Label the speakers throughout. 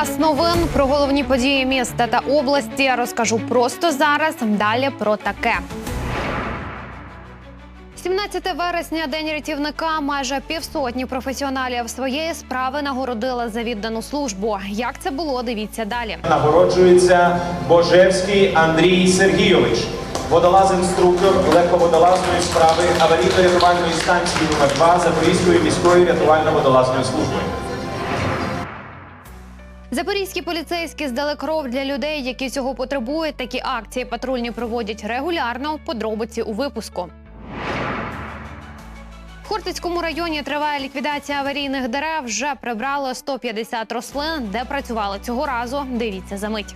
Speaker 1: Час новин про головні події міста та області розкажу просто зараз. Далі про таке. 17 вересня день рятівника. Майже півсотні професіоналів своєї справи нагородили за віддану службу. Як це було? Дивіться далі.
Speaker 2: Нагороджується Божевський Андрій Сергійович, водолаз-інструктор легководолазної справи аварійно-рятувальної станції номер 2 Запорізької міської рятувально-водолазної служби.
Speaker 1: Запорізькі поліцейські здали кров для людей, які цього потребують. Такі акції патрульні проводять регулярно. Подробиці у випуску. В Хортицькому районі триває ліквідація аварійних дерев. Вже прибрало 150 рослин. Де працювали цього разу? Дивіться за мить.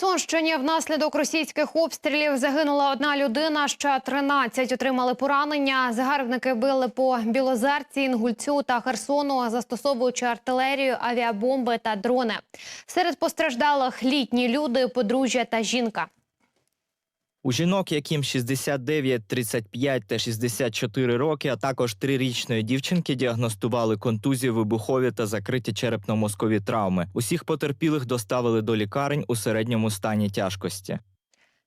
Speaker 1: Херсонщині внаслідок російських обстрілів загинула одна людина. Ще 13 отримали поранення. Загарбники били по Білозерці, Інгульцю та Херсону, застосовуючи артилерію, авіабомби та дрони. Серед постраждалих літні люди, подружжя та жінка.
Speaker 3: У жінок, яким 69, 35 та 64 роки, а також трирічної дівчинки, діагностували контузії, вибухові та закриті черепно-мозкові травми. Усіх потерпілих доставили до лікарень у середньому стані тяжкості.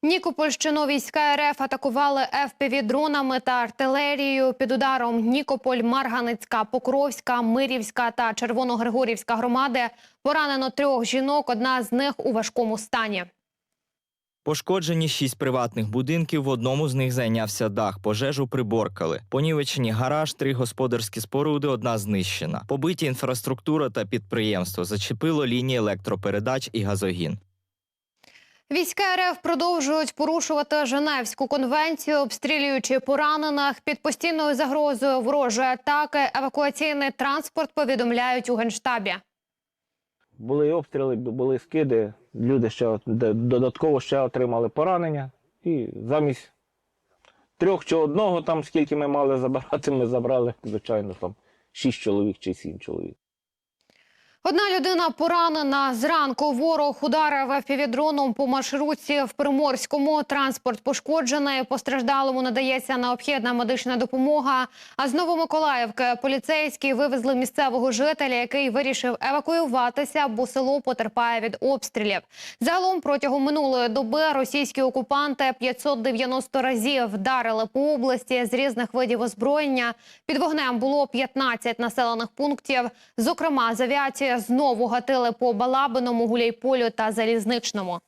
Speaker 1: Нікопольщину війська РФ атакували ФПВ-дронами та артилерією. Під ударом Нікополь, Марганецька, Покровська, Мирівська та Червоногригорівська громади поранено трьох жінок. Одна з них у важкому стані.
Speaker 3: Пошкоджені шість приватних будинків. В одному з них зайнявся дах. Пожежу приборкали. Понівечені гараж, три господарські споруди. Одна знищена. Побиті інфраструктура та підприємство. Зачепило лінії електропередач і газогін.
Speaker 1: Війська РФ продовжують порушувати Женевську конвенцію, обстрілюючи поранених під постійною загрозою ворожої атаки. Евакуаційний транспорт повідомляють у генштабі.
Speaker 4: Були обстріли, були скиди. Люди ще додатково ще отримали поранення. І замість трьох чи одного, там скільки ми мали забирати, ми забрали, звичайно, там шість чоловік чи сім чоловік.
Speaker 1: Одна людина поранена. Зранку ворог ударив FPV-дроном по маршрутці в Приморському. Транспорт пошкоджений. Постраждалому надається необхідна медична допомога. А з Новомиколаївки поліцейські вивезли місцевого жителя, який вирішив евакуюватися, бо село потерпає від обстрілів. Загалом протягом минулої доби російські окупанти 590 разів вдарили по області з різних видів озброєння. Під вогнем було 15 населених пунктів. Зокрема, з авіації знову гатили по Балабиному, Гуляйполю та Залізничному.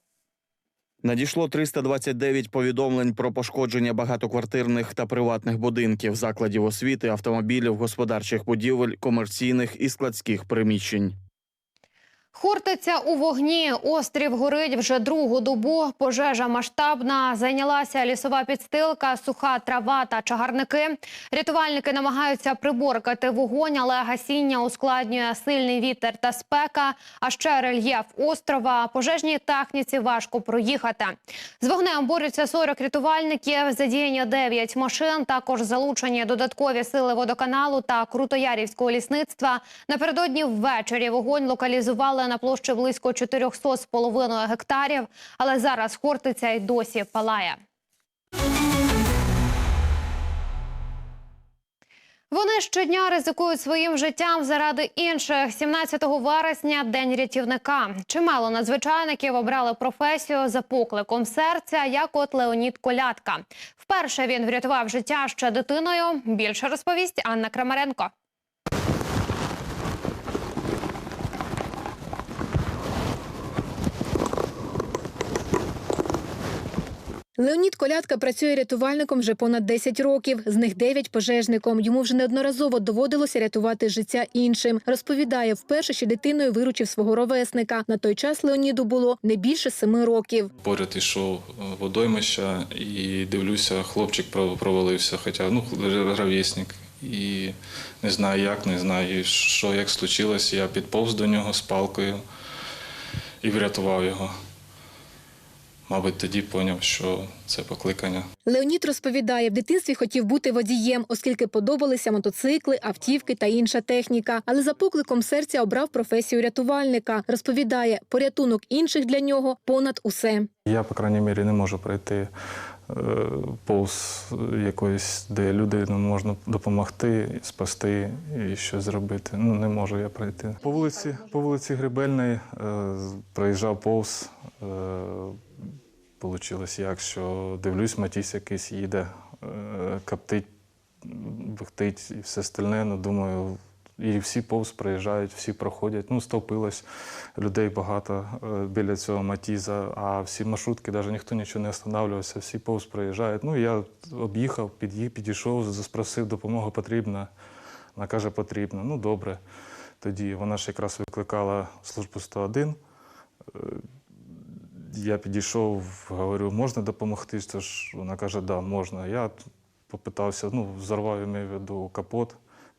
Speaker 5: Надійшло 329 повідомлень про пошкодження багатоквартирних та приватних будинків, закладів освіти, автомобілів, господарчих будівель, комерційних і складських приміщень.
Speaker 1: Хортиця у вогні. Острів горить вже другу добу. Пожежа масштабна. Зайнялася лісова підстилка, суха трава та чагарники. Рятувальники намагаються приборкати вогонь, але гасіння ускладнює сильний вітер та спека. А ще рельєф острова. Пожежній техніці важко проїхати. З вогнем борються 40 рятувальників. Задіяні 9 машин. Також залучені додаткові сили водоканалу та Крутоярівського лісництва. Напередодні ввечері вогонь локалізували на площі близько 400 з половиною гектарів. Але зараз Хортиця й досі палає. Вони щодня ризикують своїм життям заради інших. 17 вересня день рятівника. Чимало надзвичайників обрали професію за покликом серця, як от Леонід Колядка. Вперше він врятував життя ще дитиною. Більше розповість Анна Крамаренко.
Speaker 6: Леонід Колядка працює рятувальником вже понад 10 років, з них 9 – пожежником. Йому вже неодноразово доводилося рятувати життя іншим. Розповідає, вперше ще дитиною виручив свого ровесника. На той час Леоніду було не більше 7 років.
Speaker 7: Поряд ішов е, водоймища і дивлюся, хлопчик пров- провалився, хоча ну, ровесник. І не знаю як, не знаю, що як случилось. Я підповз до нього з палкою і врятував його. Мабуть, тоді зрозумів, що це покликання.
Speaker 6: Леонід розповідає, в дитинстві хотів бути водієм, оскільки подобалися мотоцикли, автівки та інша техніка. Але за покликом серця обрав професію рятувальника. Розповідає, порятунок інших для нього понад усе.
Speaker 8: Я, по крайній мірі, не можу пройти е, повз якоїсь, де людину можна допомогти, спасти і щось зробити. Ну, не можу я пройти. По вулиці, по вулиці Грибельної е, проїжджав повз. Получилось як, що дивлюсь, Матіс якийсь їде, е, коптить, бухтить і все остальне. Ну, думаю, і всі повз проїжджають, всі проходять. Ну, стовпилось людей багато е, біля цього Матіза, а всі маршрутки, навіть ніхто нічого не останавливався, всі повз проїжджають. Ну, я об'їхав, підійшов, заспросив, допомога потрібна. Вона каже, потрібна. Ну, добре. Тоді вона ж якраз викликала службу 101. Я підійшов, говорю, можна допомогти? Це ж вона каже, да, можна. Я попитався, ну, взорвав я маю виду капот,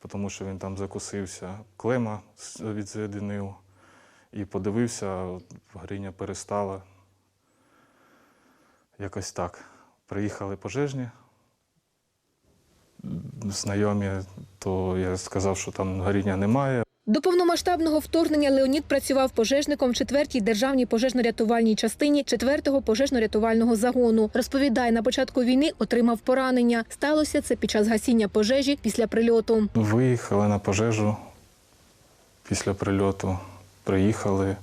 Speaker 8: тому що він там закусився. Клема з- І подивився, гриня перестала. Якось так. Приїхали пожежні. Знайомі, то я сказав, що там горіння немає.
Speaker 6: До повномасштабного вторгнення Леонід працював пожежником в 4-й державній пожежно-рятувальній частині 4-го пожежно-рятувального загону. Розповідає, на початку війни отримав поранення. Сталося це під час гасіння пожежі після прильоту.
Speaker 8: Виїхали на пожежу після прильоту, приїхали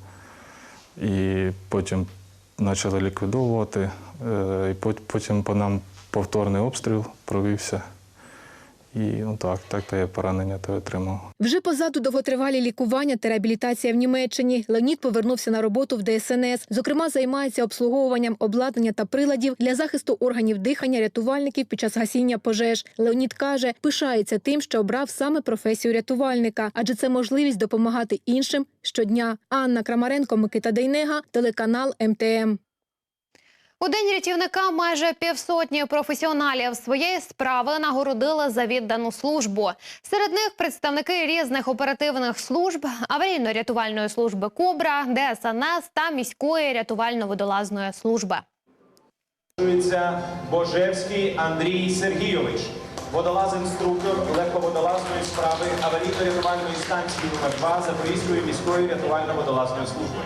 Speaker 8: і потім почали ліквідовувати. Е, І потім по нам повторний обстріл провівся. І ну так, так та я поранення то отримав.
Speaker 6: Вже позаду довготривалі лікування та реабілітація в Німеччині. Леонід повернувся на роботу в ДСНС. Зокрема, займається обслуговуванням обладнання та приладів для захисту органів дихання рятувальників під час гасіння пожеж. Леонід каже, пишається тим, що обрав саме професію рятувальника, адже це можливість допомагати іншим щодня. Анна Крамаренко, Микита Дейнега, телеканал МТМ.
Speaker 1: У день рятівника майже півсотні професіоналів своєї справи нагородили за віддану службу. Серед них представники різних оперативних служб, аварійно-рятувальної служби Кобра, ДСНС та міської рятувально-водолазної служби.
Speaker 2: Божевський Андрій Сергійович, водолаз-інструктор легководолазної справи аварійно-рятувальної станції номер 2 Запорізької міської рятувально-водолазної служби.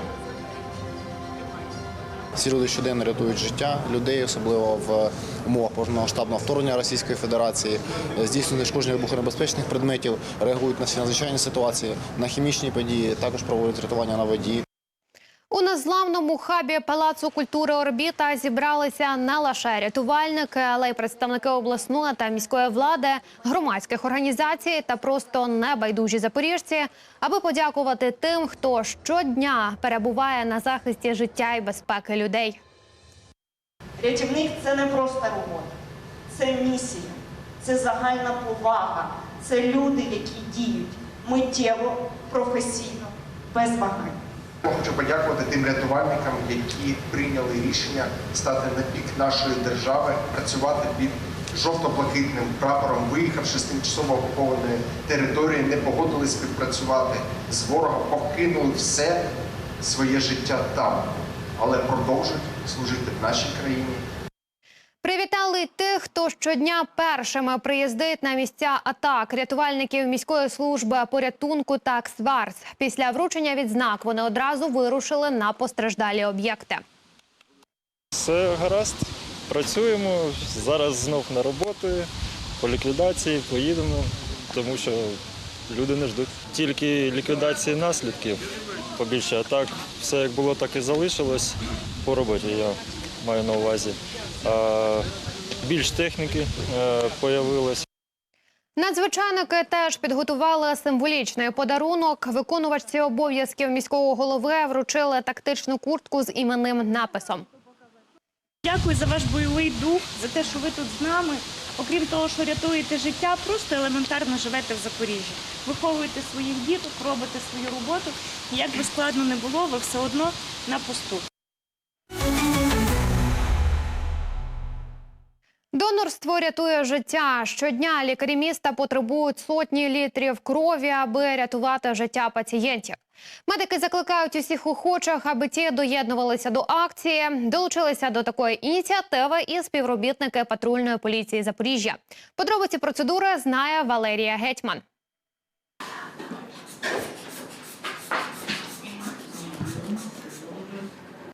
Speaker 9: Ці люди щоденно рятують життя людей, особливо в умовах повномасштабного вторгнення Російської Федерації, здійснюють знешкодження вибухонебезпечних предметів, реагують на всі надзвичайні ситуації, на хімічні події, також проводять рятування на воді.
Speaker 1: У незламному хабі Палацу культури Орбіта зібралися не лише рятувальники, але й представники обласної та міської влади, громадських організацій та просто небайдужі запоріжці, аби подякувати тим, хто щодня перебуває на захисті життя і безпеки людей.
Speaker 10: Рятівник це не просто робота, це місія, це загальна повага, це люди, які діють миттєво, професійно, без вагань.
Speaker 11: Хочу подякувати тим рятувальникам, які прийняли рішення стати на бік нашої держави, працювати під жовто-блакитним прапором, виїхавши з тимчасово окупованої території, не погодились співпрацювати з ворогом, покинули все своє життя там, але продовжують служити в нашій країні.
Speaker 1: Привітали тих, хто щодня першими приїздить на місця атак рятувальників міської служби порятунку та КСВАРС. Після вручення відзнак вони одразу вирушили на постраждалі об'єкти.
Speaker 12: Все гаразд, працюємо. Зараз знов на роботу, по ліквідації поїдемо, тому що люди не ждуть. Тільки ліквідації наслідків побільше, а так все як було, так і залишилось по роботі, я маю на увазі. Більш техніки е, появилось.
Speaker 1: Надзвичайники теж підготували символічний подарунок. Виконувачці обов'язків міського голови вручили тактичну куртку з іменним написом.
Speaker 13: Дякую за ваш бойовий дух, за те, що ви тут з нами. Окрім того, що рятуєте життя, просто елементарно живете в Запоріжжі. Виховуєте своїх діток, робите свою роботу. І як би складно не було, ви все одно на посту.
Speaker 1: Донорство рятує життя. Щодня лікарі міста потребують сотні літрів крові, аби рятувати життя пацієнтів. Медики закликають усіх охочих, аби ті доєднувалися до акції, долучилися до такої ініціативи і співробітники патрульної поліції Запоріжжя. Подробиці процедури знає Валерія Гетьман.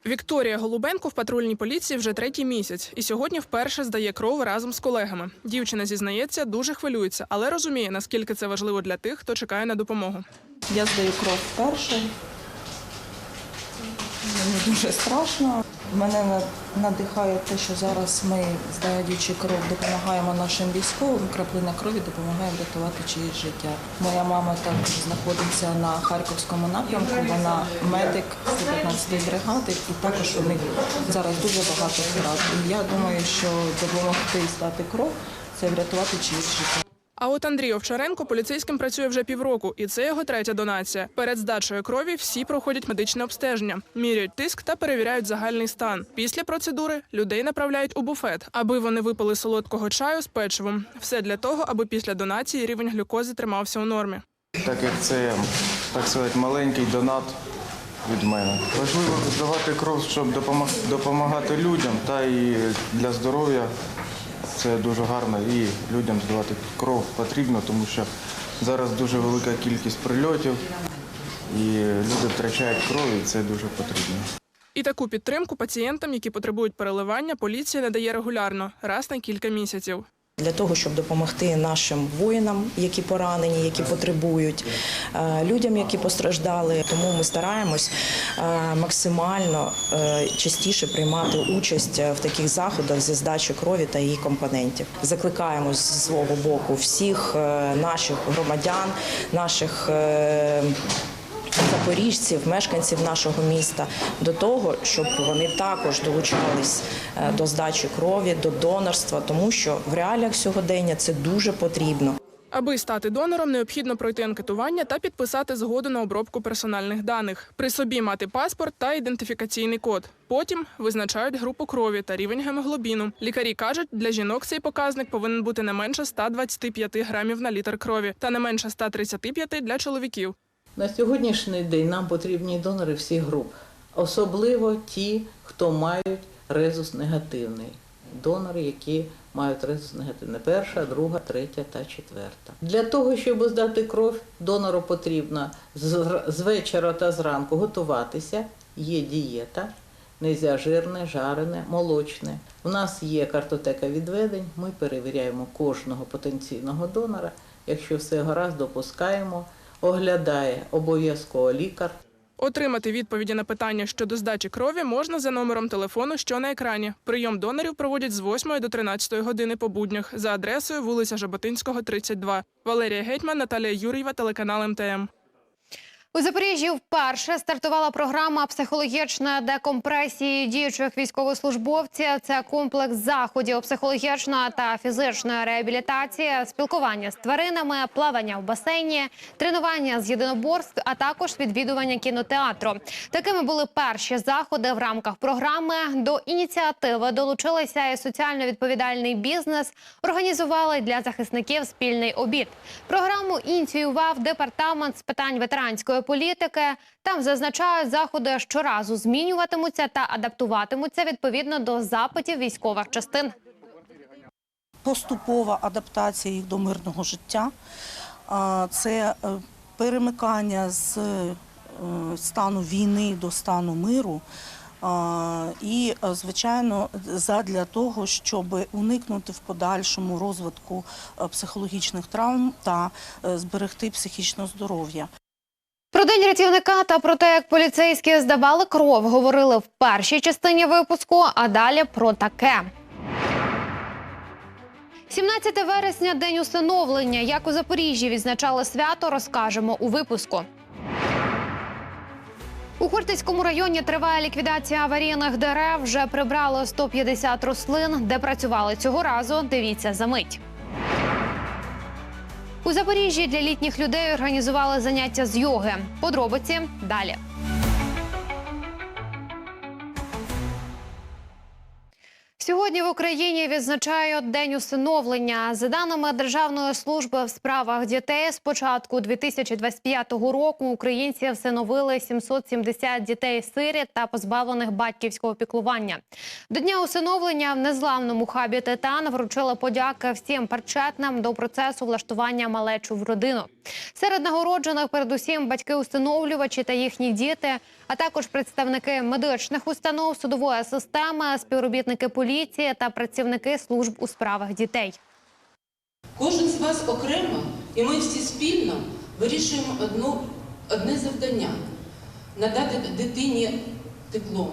Speaker 14: Вікторія Голубенко в патрульній поліції вже третій місяць, і сьогодні вперше здає кров разом з колегами. Дівчина зізнається, дуже хвилюється, але розуміє, наскільки це важливо для тих, хто чекає на допомогу.
Speaker 15: Я здаю кров вперше. Мені дуже страшно. Мене надихає те, що зараз ми, здаючи кров, допомагаємо нашим військовим. Краплина крові допомагає врятувати чиєсь життя. Моя мама також знаходиться на харківському напрямку. Вона медик 115-ї бригади, і також у них зараз дуже багато втрат. Я думаю, що допомогти здати кров це врятувати чиєсь життя.
Speaker 14: А от Андрій Овчаренко поліцейським працює вже півроку, і це його третя донація. Перед здачею крові всі проходять медичне обстеження, міряють тиск та перевіряють загальний стан. Після процедури людей направляють у буфет, аби вони випили солодкого чаю з печивом. Все для того, аби після донації рівень глюкози тримався у нормі.
Speaker 16: так як це, так сказати, маленький донат від мене. Важливо здавати кров, щоб допомагати людям, та і для здоров'я це дуже гарно. І людям здавати кров потрібно, тому що зараз дуже велика кількість прильотів, і люди втрачають кров, і це дуже потрібно.
Speaker 14: І таку підтримку пацієнтам, які потребують переливання, поліція надає регулярно, раз на кілька місяців.
Speaker 15: Для того щоб допомогти нашим воїнам, які поранені, які потребують, е, людям, які постраждали. Тому ми стараємось е, максимально е, частіше приймати участь в таких заходах зі здачі крові та її компонентів. Закликаємо з свого боку всіх наших громадян, наших. Запоріжців, мешканців нашого міста до того, щоб вони також долучались е, до здачі крові, до донорства, тому що в реаліях сьогодення це дуже потрібно.
Speaker 14: Аби стати донором, необхідно пройти анкетування та підписати згоду на обробку персональних даних. При собі мати паспорт та ідентифікаційний код. Потім визначають групу крові та рівень гемоглобіну. Лікарі кажуть, для жінок цей показник повинен бути не менше 125 грамів на літр крові та не менше 135 для чоловіків.
Speaker 17: На сьогоднішній день нам потрібні донори всіх груп, особливо ті, хто мають резус негативний. Донори, які мають резус негативний. Перша, друга, третя та четверта. Для того, щоб здати кров, донору потрібно з, вечора та зранку готуватися. Є дієта, нельзя жирне, жарене, молочне. У нас є картотека відведень. Ми перевіряємо кожного потенційного донора. Якщо все гаразд, допускаємо оглядає обов'язково лікар.
Speaker 14: Отримати відповіді на питання щодо здачі крові можна за номером телефону, що на екрані. Прийом донорів проводять з 8 до 13 години по буднях за адресою вулиця Жаботинського, 32. Валерія Гетьман, Наталія Юрієва, телеканал МТМ.
Speaker 1: У Запоріжжі вперше стартувала програма психологічної декомпресії діючих військовослужбовців. Це комплекс заходів психологічної та фізичної реабілітації, спілкування з тваринами, плавання в басейні, тренування з єдиноборств, а також відвідування кінотеатру. Такими були перші заходи в рамках програми. До ініціативи долучилися і соціально відповідальний бізнес. Організували для захисників спільний обід. Програму ініціював департамент з питань ветеранської політики. Там зазначають, заходи щоразу змінюватимуться та адаптуватимуться відповідно до запитів військових частин.
Speaker 18: Поступова адаптація їх до мирного життя. Це е, перемикання з е, стану війни до стану миру. І, е, звичайно, задля того, щоб уникнути в подальшому розвитку психологічних травм та зберегти психічне здоров'я.
Speaker 1: Про день рятівника та про те, як поліцейські здавали кров, говорили в першій частині випуску. А далі про таке. 17 вересня день усиновлення. Як у Запоріжжі відзначали свято, розкажемо у випуску. У Хортицькому районі триває ліквідація аварійних дерев. Вже прибрали 150 рослин. Де працювали цього разу? Дивіться за мить. У Запоріжжі для літніх людей організували заняття з йоги. Подробиці далі. Сьогодні в Україні відзначають День усиновлення. За даними Державної служби в справах дітей, з початку 2025 року українці всиновили 770 дітей-сиріт та позбавлених батьківського піклування. До дня усиновлення в незламному хабі Титан вручили подяки всім причетним до процесу влаштування малечу в родину. Серед нагороджених передусім батьки-усиновлювачі та їхні діти, а також представники медичних установ, судової системи, співробітники поліції та працівники служб у справах дітей.
Speaker 19: Кожен з вас окремо, і ми всі спільно вирішуємо одну, одне завдання надати дитині тепло,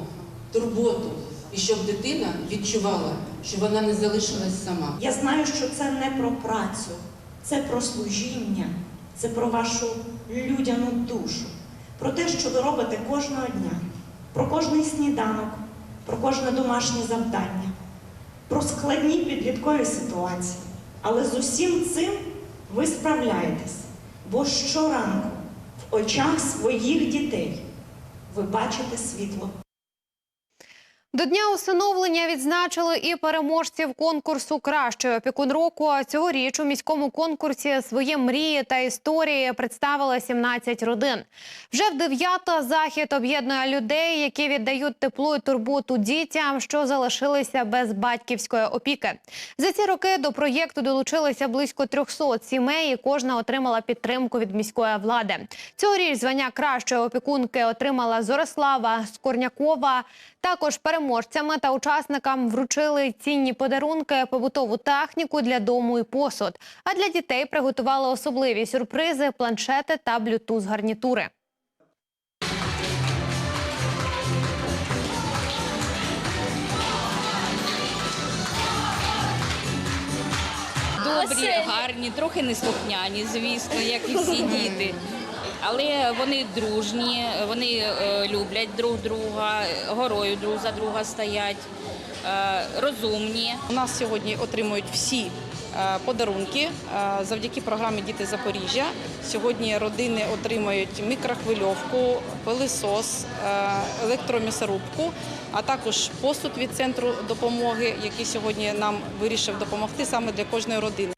Speaker 19: турботу, і щоб дитина відчувала, що вона не залишилась сама.
Speaker 10: Я знаю, що це не про працю, це про служіння, це про вашу людяну душу, про те, що ви робите кожного дня, про кожний сніданок, про кожне домашнє завдання, про складні підліткові ситуації. Але з усім цим ви справляєтесь, бо щоранку в очах своїх дітей ви бачите світло.
Speaker 1: До дня усиновлення відзначили і переможців конкурсу Кращий опікун року. Цьогоріч у міському конкурсі свої мрії та історії представили 17 родин. Вже в дев'ята захід об'єднує людей, які віддають тепло і турботу дітям, що залишилися без батьківської опіки. За ці роки до проєкту долучилися близько 300 сімей. і Кожна отримала підтримку від міської влади. Цьогоріч звання кращої опікунки отримала Зорислава Скорнякова. Також переможцями та учасникам вручили цінні подарунки, побутову техніку для дому і посуд. А для дітей приготували особливі сюрпризи, планшети та блютуз гарнітури.
Speaker 20: Добрі, гарні, трохи неслухняні, звісно, як і всі діти. Але вони дружні, вони е, люблять друг друга, горою друг за друга стоять, е, розумні.
Speaker 21: У нас сьогодні отримують всі е, подарунки завдяки програмі Діти Запоріжжя. Сьогодні родини отримають мікрохвильовку, пилисос, е, електром'ясорубку, а також посуд від центру допомоги, який сьогодні нам вирішив допомогти саме для кожної родини.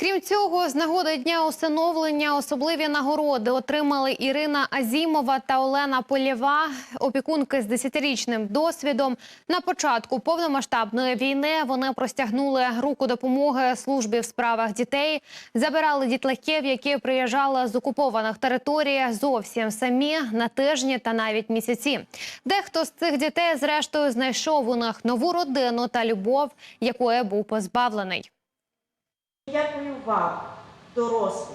Speaker 1: Крім цього, з нагоди дня усиновлення особливі нагороди отримали Ірина Азімова та Олена Полєва, опікунки з 10-річним досвідом. На початку повномасштабної війни вони простягнули руку допомоги службі в справах дітей, забирали дітлахів, які приїжджали з окупованих територій зовсім самі на тижні та навіть місяці. Дехто з цих дітей, зрештою, знайшов у них нову родину та любов, якої був позбавлений.
Speaker 10: Дякую вам, дорослі,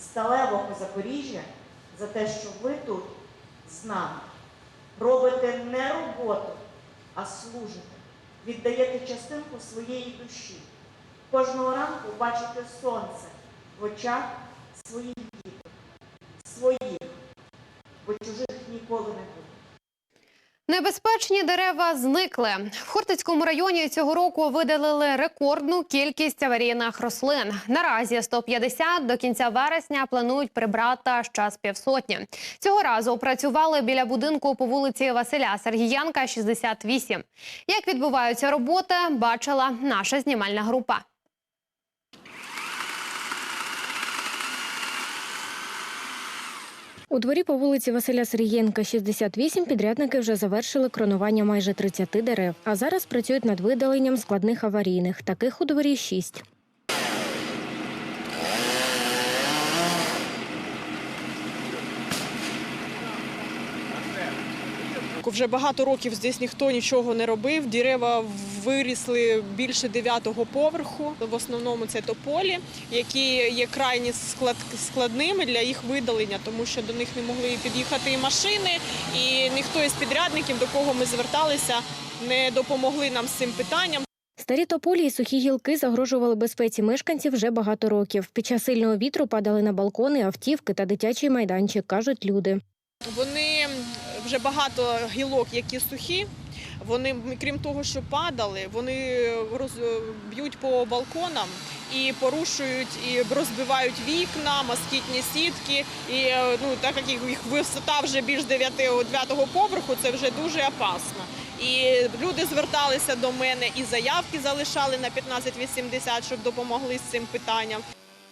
Speaker 10: сталевого Запоріжжя, за те, що ви тут з нами. Робите не роботу, а служите. Віддаєте частинку своєї душі. Кожного ранку бачите сонце в очах своїх діток, своїх, бо чужих ніколи не буде.
Speaker 1: Небезпечні дерева зникли. В Хортицькому районі цього року видалили рекордну кількість аварійних рослин. Наразі 150, до кінця вересня планують прибрати ще з півсотні. Цього разу працювали біля будинку по вулиці Василя Сергіянка, 68. Як відбуваються роботи, бачила наша знімальна група.
Speaker 22: У дворі по вулиці Василя Сергієнка, 68, підрядники вже завершили кронування майже 30 дерев, а зараз працюють над видаленням складних аварійних. Таких у дворі 6.
Speaker 23: Вже багато років здесь ніхто нічого не робив. Дерева вирісли більше дев'ятого поверху. В основному це тополі, які є крайні склад, складними для їх видалення, тому що до них не могли під'їхати і машини, і ніхто із підрядників, до кого ми зверталися, не допомогли нам з цим питанням.
Speaker 22: Старі тополі і сухі гілки загрожували безпеці мешканців вже багато років. Під час сильного вітру падали на балкони, автівки та дитячий майданчик, кажуть люди.
Speaker 23: Вони вже багато гілок, які сухі. Вони, крім того, що падали, вони б'ють по балконам і порушують, і розбивають вікна, москітні сітки. І ну, так як їх висота вже більш 9-го поверху, це вже дуже опасно. І люди зверталися до мене і заявки залишали на 1580, щоб допомогли з цим питанням.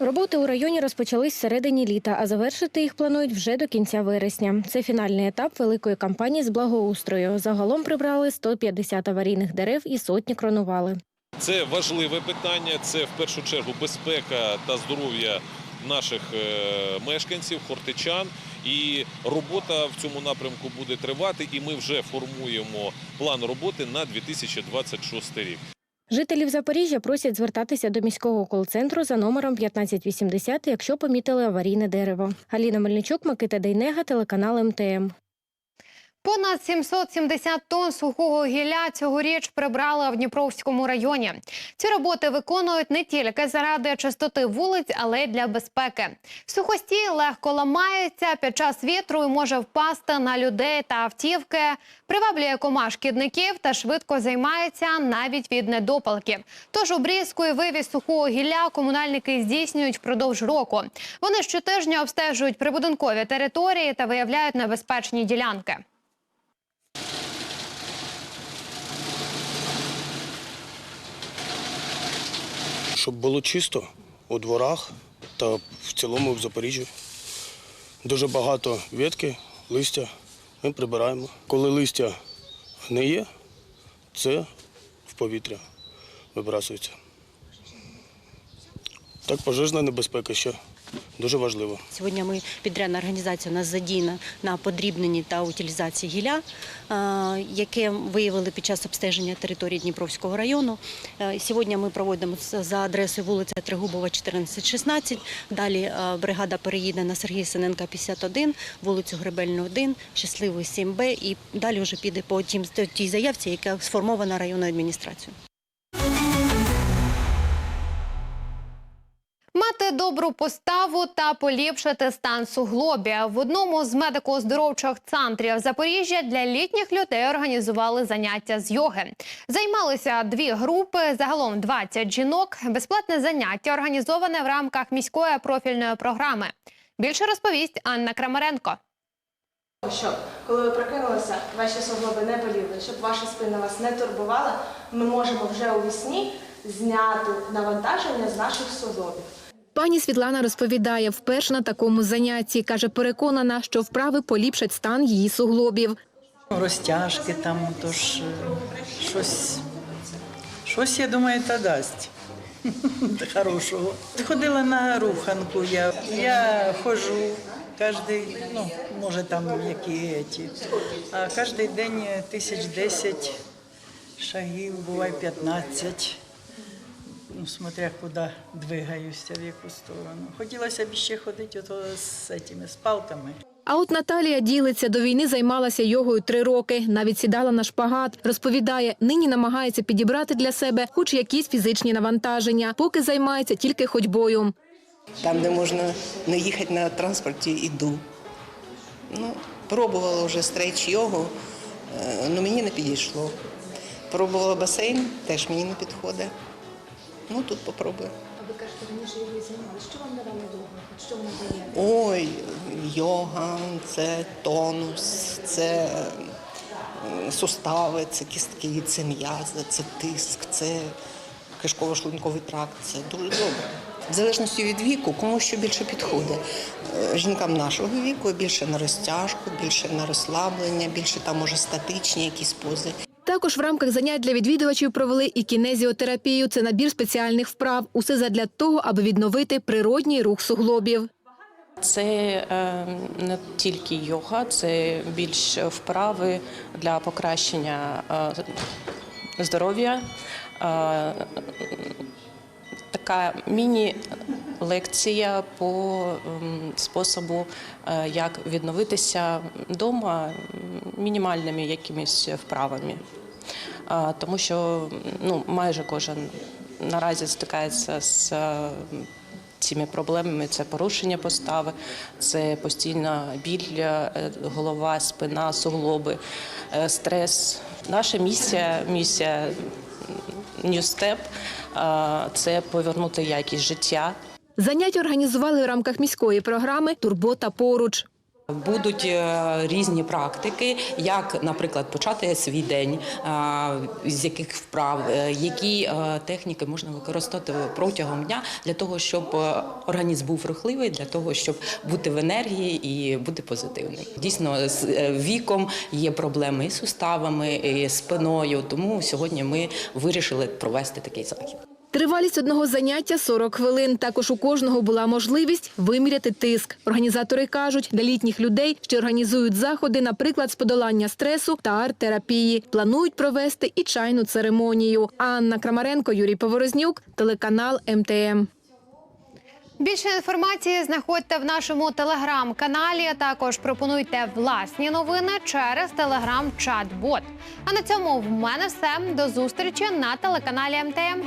Speaker 22: Роботи у районі розпочались всередині літа, а завершити їх планують вже до кінця вересня. Це фінальний етап великої кампанії з благоустрою. Загалом прибрали 150 аварійних дерев і сотні кронували.
Speaker 24: Це важливе питання. Це в першу чергу безпека та здоров'я наших е, мешканців, хортичан. І робота в цьому напрямку буде тривати. І ми вже формуємо план роботи на 2026 рік.
Speaker 22: Жителів Запоріжжя просять звертатися до міського кол-центру за номером 1580, якщо помітили аварійне дерево. Аліна Мельничук, Микита Дейнега, телеканал МТМ.
Speaker 1: Понад 770 тонн сухого гілля цьогоріч прибрали в Дніпровському районі. Ці роботи виконують не тільки заради чистоти вулиць, але й для безпеки. Сухостій легко ламається під час вітру і може впасти на людей та автівки, приваблює комах шкідників та швидко займається навіть від недопалків. Тож обрізку і вивіз сухого гілля комунальники здійснюють впродовж року. Вони щотижня обстежують прибудинкові території та виявляють небезпечні ділянки.
Speaker 25: Щоб було чисто у дворах та в цілому в Запоріжжі. Дуже багато ветки, листя ми прибираємо. Коли листя не є, це в повітря вибрасується. Так пожежна небезпека ще дуже важлива.
Speaker 26: Сьогодні ми підрядна організація у нас задіяна на подрібненні та утилізації гілля, е, яке виявили під час обстеження території Дніпровського району. Е, Сьогодні ми проводимо за адресою вулиця Тригубова, 14-16. Далі е, бригада переїде на Сергія Синенка, 51, вулицю Гребельну, 1, Щасливий 7Б і далі вже піде по тій заявці, яка сформована районною адміністрацією.
Speaker 1: Добру поставу та поліпшити стан суглобів. В одному з медико-оздоровчих центрів Запоріжжя для літніх людей організували заняття з йоги. Займалися дві групи, загалом 20 жінок. Безплатне заняття організоване в рамках міської профільної програми. Більше розповість Анна Крамаренко.
Speaker 27: Щоб коли ви прокинулися, ваші суглоби не боліли, щоб ваша спина вас не турбувала, ми можемо вже у вісні зняти навантаження з наших суглобів.
Speaker 6: Пані Світлана розповідає, вперше на такому занятті. Каже, переконана, що вправи поліпшать стан її суглобів.
Speaker 28: Розтяжки там, тож е, щось, щось, я думаю, та дасть. Хорошого. Ходила на руханку. Я, я ходжу кожен, ну, може там які ті, а кожен день тисяч десять шагів, буває 15. Ну, смотря куди двигаюся, в яку сторону. Хотілося б ще ходити ото з цими, з палками.
Speaker 6: А от Наталія ділиться, до війни займалася йогою три роки, навіть сідала на шпагат. Розповідає, нині намагається підібрати для себе хоч якісь фізичні навантаження, поки займається тільки ходьбою.
Speaker 29: Там, де можна не їхати на транспорті, іду. Ну, пробувала вже стрейч йогу, але мені не підійшло. Пробувала басейн, теж мені не підходить. Ну, тут попробую.
Speaker 27: А ви кажете, раніше його займалися. Що вам давало йога? Що вона дає?
Speaker 29: Ой, йога, це тонус, це сустави, це кістки, це м'язи, це тиск, це кишково-шлунковий тракт. Це дуже добре. В залежності від віку, кому що більше підходить. Е, Жінкам нашого віку більше на розтяжку, більше на розслаблення, більше там може статичні якісь пози.
Speaker 6: Також в рамках занять для відвідувачів провели і кінезіотерапію. Це набір спеціальних вправ. Усе задля того, аби відновити природній рух суглобів.
Speaker 30: Це е, не тільки йога, це більш вправи для покращення е, здоров'я. Е, така міні-лекція по ем, способу, е, як відновитися вдома мінімальними якимись вправами. Тому що ну, майже кожен наразі стикається з е, цими проблемами. Це порушення постави, це постійна біль, е, голова, спина, суглоби, стрес. Наша місія, місія New це повернути якість життя
Speaker 6: Заняття організували в рамках міської програми Турбота поруч.
Speaker 31: Будуть е, різні практики, як, наприклад, почати свій день, е, з яких вправ, е, які техніки можна використовувати протягом дня для того, щоб організм був рухливий, для того, щоб бути в енергії і бути позитивним. Дійсно, з віком є проблеми і з суставами, і спиною. Тому сьогодні ми вирішили провести такий захід.
Speaker 6: Тривалість одного заняття 40 хвилин. Також у кожного була можливість виміряти тиск. Організатори кажуть, для літніх людей, що організують заходи, наприклад, з подолання стресу та арт-терапії. Планують провести і чайну церемонію. Анна Крамаренко, Юрій Поворознюк, телеканал МТМ.
Speaker 1: Більше інформації знаходьте в нашому телеграм-каналі. Також пропонуйте власні новини через телеграм-чат-бот. А на цьому в мене все. До зустрічі на телеканалі МТМ.